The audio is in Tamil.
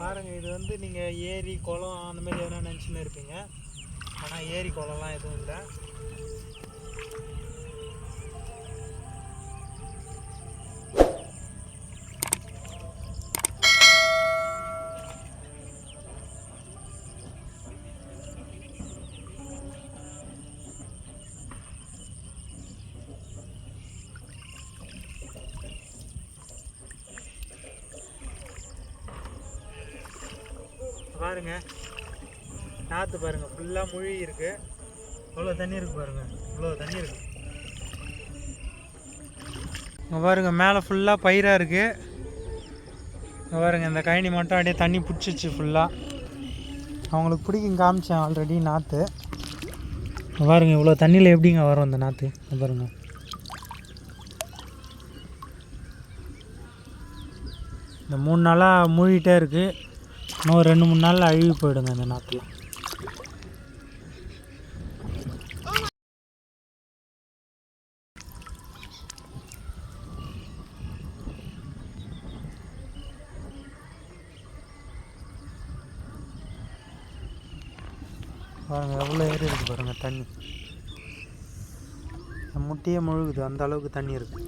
பாருங்க இது வந்து நீங்கள் ஏரி குளம் அந்த மாதிரி எதனா நினச்சின்னு இருப்பீங்க. ஆனால் ஏரி குளம்லாம் எதுவும் இல்லை. பாருங்க. நாற்று பாருங்க. ஃபுல்லாக முழி இருக்கு. எவ்வளோ தண்ணி இருக்கு பாருங்க. இவ்வளோ தண்ணி இருக்கு. இங்கே பாருங்க மேலே ஃபுல்லாக பயிராக இருக்கு. இங்கே பாருங்க இந்த கழனி மட்டும் அப்படியே தண்ணி பிடிச்சிச்சு ஃபுல்லாக அவங்களுக்கு பிடிக்கும் காமிச்சேன் ஆல்ரெடி நாற்று பாருங்க இவ்வளோ தண்ணியில் எப்படிங்க வரும் அந்த நாற்று இங்க பாருங்க. இந்த மூணு நாளாக மூழ்கிட்டே இருக்குது இன்னும் ஒரு ரெண்டு மூணு நாளில் அழுகி போயிடுங்க இந்த நாட்டில் பாருங்க எவ்வளோ ஏறி இருக்கு பாருங்க தண்ணி. முட்டியே முட்டையே முழுகுது அந்த அளவுக்கு தண்ணி இருக்கு.